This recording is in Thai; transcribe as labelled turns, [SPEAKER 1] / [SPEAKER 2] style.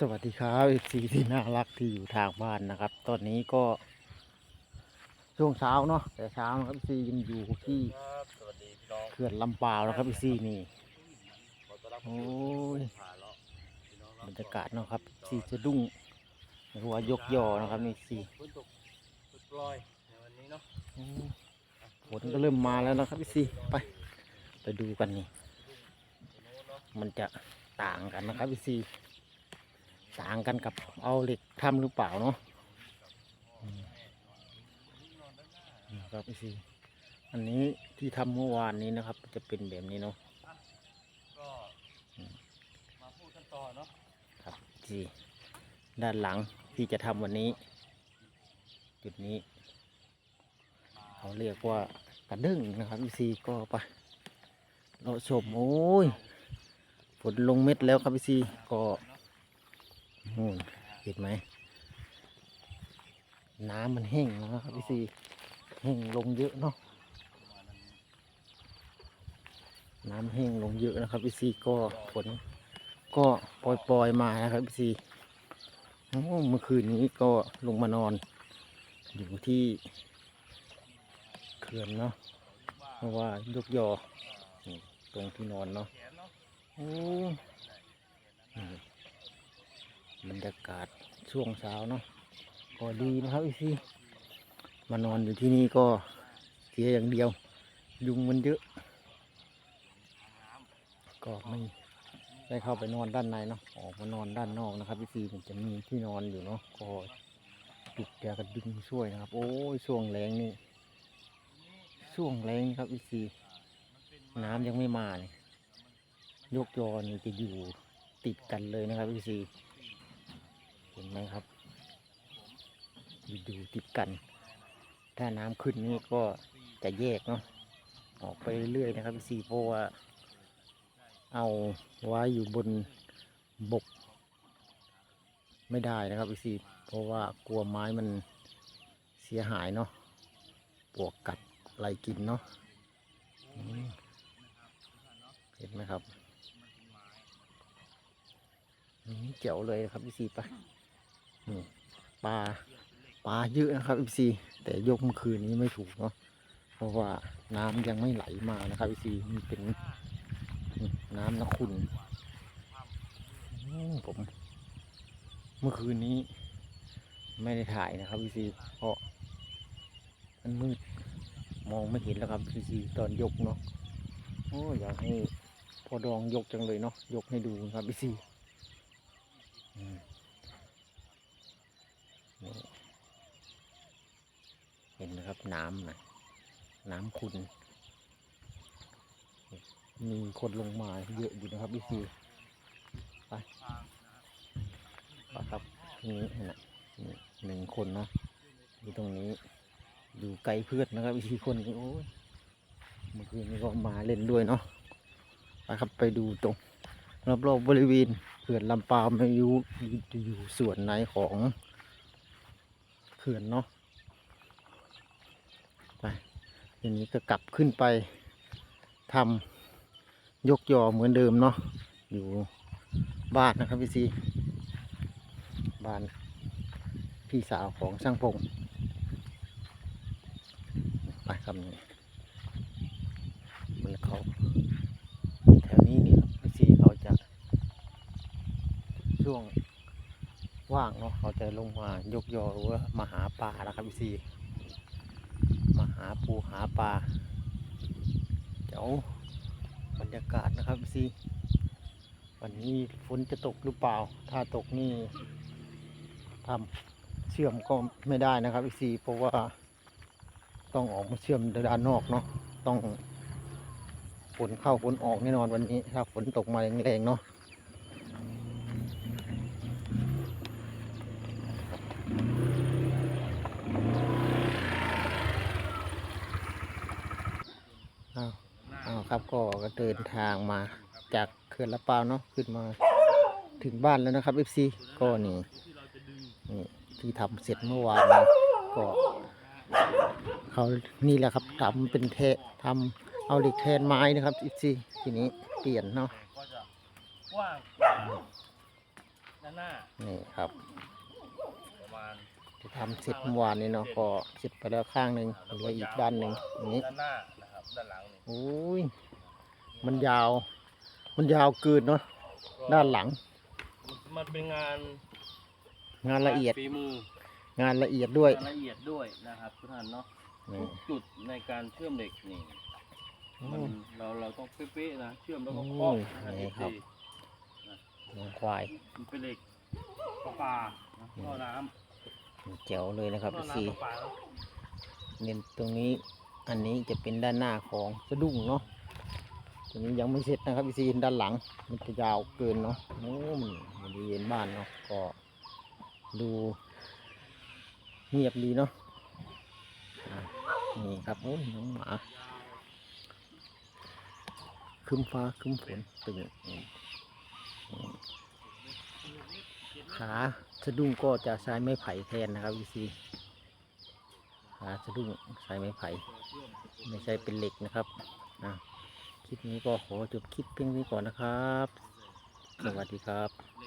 [SPEAKER 1] สวัสดีครับเอฟซีที่น่ารักที่อยู่ทางบ้านนะครับ ตอนนี้ก็ช่วงเช้าเนาะแต่เช้านะครับซียังอยู่ที่
[SPEAKER 2] ครับสวัสดีพี่น้อง
[SPEAKER 1] เขื่อนลำปาวนะครับเอฟซีนี่
[SPEAKER 2] ขอต้อนรับ
[SPEAKER 1] โอ้ย
[SPEAKER 2] ผ่านแล้วพี่น้อง
[SPEAKER 1] บรรยากาศเนาะครับซีจะดุ้งหรือว่ายกยอนะครับนี่ซี
[SPEAKER 2] ฝนตกปล่อยๆในวันนี้เนาะ
[SPEAKER 1] ฝนก็เริ่มมาแล้วนะครับพี่ซีไปไปดูกันนี่
[SPEAKER 2] โน้นเนาะ
[SPEAKER 1] มันจะต่างกันนะครับพี่ซี ต่างกันกับเอาเหล็กทำหรือเปล่าเนาะอืมนะครับพี่ซีอันนี้ที่ทำเมื่อวานนี้นะครับ จะเป็นแบบนี้เนาะ
[SPEAKER 2] ก็มาพูดกันต่อเนาะ
[SPEAKER 1] ครับที่ด้านหลังที่จะทำวันนี้ จุดนี้เขาเรียกว่ากระดึงนะครับพี่ซีก็ไปเราชมโอ้ยฝนลงเม็ดแล้วครับพี่ซีก็ นู่นเห็นไหม น้ำมันแห้งแล้วนะครับพี่ซีแห้งลงเยอะเนาะน้ำแห้งลงเยอะนะครับพี่ซีก็ฝนก็ปล่อยปล่อยๆมานะครับพี่ซีโอ้เมื่อคืนนี้ก็ลงมานอน อยู่ที่เขื่อนเนาะเพราะว่ายกยอนี่ตรงที่นอนเนาะ
[SPEAKER 2] แขนเนาะ
[SPEAKER 1] โอ้นี่ บรรยากาศช่วงเช้าเนาะก็ดีนะครับพี่ซีมานอนอยู่ที่นี่ก็เสียอย่างเดียว ยุงมันเยอะก็ไม่ได้เข้าไปนอนด้านในเนาะออกมานอนด้านนอกนะครับพี่ซีมันจะมีที่นอนอยู่เนาะก็ปิดแกกระดึงช่วยนะครับ โอ้ยช่วงแรงนี่ช่วงแรงครับพี่ซีน้ำยังไม่มาเลยยกยอนี่จะอยู่ติดกันเลยนะครับพี่ซี เห็นไหมครับอยู่ติดกัน ถ้าน้ำขึ้นนี่ก็จะแยกเนาะออกไปเรื่อยๆนะครับพี่ซีเพราะว่าเอาไว้อยู่บนบก ไม่ได้นะครับพี่ซีเพราะว่ากลัวไม้มันเสียหายเนาะปวกกัดอะไรกินเนาะเห็นไหมครับเจ๋วเลยครับพี่ซีไป ปลาปลาเยอะนะครับพี่ซีแต่ยกเมื่อคืนนี้ไม่ถูกเนาะเพราะว่าน้ำยังไม่ไหลมานะครับพี่ซีมันเป็นน้ำนะคุณผมเมื่อคืนนี้ ไม่ได้ถ่ายนะครับพี่ซีเพราะมันมืดมองไม่เห็นแล้วครับพี่ซีตอนยกเนาะโอ้อยากให้พอดองยกจังเลยเนาะยกให้ดูครับพี่ซีอืมนี่เห็ นะครับน้ำนะน้ำคุณมีคนลงมาเยอะอยู่นะครับพี่ซีไปไปครับนี่นะนี่หนึ่งคนนะอยู่ตรงนี้อยู่ไกลเพื่อนนะครับพี่ซีคนนี้โอ้ยเมื่อคืนนี้ก็มาเล่นด้วยเนาะไปครับไปดูตรงรอบๆบบริเวณเขื่อนลำปาไม่อยู่อยู่อยู่ส่วนไหนของเขื่อนเนาะไป ทีนี้ก็กลับขึ้นไปทำยกยอเหมือนเดิมเนาะอยู่บ้านนะครับพี่ซีบ้านพี่สาวของช่างพงไปครับนี่มันเขาแถวนี้นี่ครับพี่ซีเขาจะช่วงว่างเนาะเขาจะลงมายกยอหรือว่ามาหาปลานะครับพี่ซีาปูหาปลาเดี๋ยวบรรยากาศนะครับซีวันนี้ฝนจะตกหรือเปล่า ถ้าตกนี่ทำเชื่อมก็ไม่ได้นะครับซีเพราะว่าต้องออกมาเชื่อมด้านนอกเนาะต้องฝนเข้าฝนออกแน่นอนวันนี้ ถ้าฝนตกมาแรงๆเนาะอ้าว ครับ ก็เดินทางมาจากเขื่อนละปาเนาะขึ้นมาถึงบ้านแล้วนะครับ FC ก็นี่นี่ที่ทำเสร็จเมื่อวานนะก็เขานี่แหละครับทำเป็นแททำเอาเหล็กแทนไม้นะครับ FC ทีนี้เปลี่ยนเนาะ
[SPEAKER 2] ว้าด้านหน้า
[SPEAKER 1] นี่ครับ
[SPEAKER 2] ประมาณ
[SPEAKER 1] จะทำเสร็จเมื่อวานนี้เนาะก็เสร็จไปแล้วข้างหนึ่งเหลืออีกด้านหนึ่งนี้
[SPEAKER 2] ด้านหน้า ด้านหลังนี่
[SPEAKER 1] โอ้ยมันยาว มันยาวเกินเนาะด้านหลัง
[SPEAKER 2] มันเป็นงาน
[SPEAKER 1] งานละเอียด
[SPEAKER 2] ฝีมืองา
[SPEAKER 1] นละเอียดด้วย
[SPEAKER 2] งานละเอียดด้วยนะครับทุกท่านเนาะ
[SPEAKER 1] นี่
[SPEAKER 2] ทุกจุดในการเชื่อมเหล็กนี่
[SPEAKER 1] โอ้
[SPEAKER 2] มันเราเราต้องเป๊ะๆนะเชื่อมแล้วก็
[SPEAKER 1] โอ้
[SPEAKER 2] เคาะนะ
[SPEAKER 1] นี่ครับ
[SPEAKER 2] ที่
[SPEAKER 1] น้องควาย
[SPEAKER 2] มันเป็นเหล็กประปานะท่อน้ำ
[SPEAKER 1] แจ๋วเลยนะครับ
[SPEAKER 2] ท่อ
[SPEAKER 1] สี
[SPEAKER 2] น้ำประปาแล้ว
[SPEAKER 1] เน้นตรงนี้ อันนี้จะเป็นด้านหน้าของสะดุ้งเนาะตรงนี้ยังไม่เสร็จนะครับพี่ซีด้านหลัง มันจะยาวเกินเนาะโอ้มันบริเวณบ้านเนาะก็ดูเงียบดีเนาะะนี่ครับโอ้น้องหมาครึ้มฟ้าครึ้มฝนตึงอืมอืมขาสะดุ้งก็จะใช้ไม้ไผ่แทนนะครับพี่ซี ขาสะดุ้งใช้ไม้ไผ่ไม่ใช่เป็นเหล็กนะครับอะคลิปนี้ก็ขอจบคลิปเพียงนี้ก่อนนะครับ สวัสดีครับ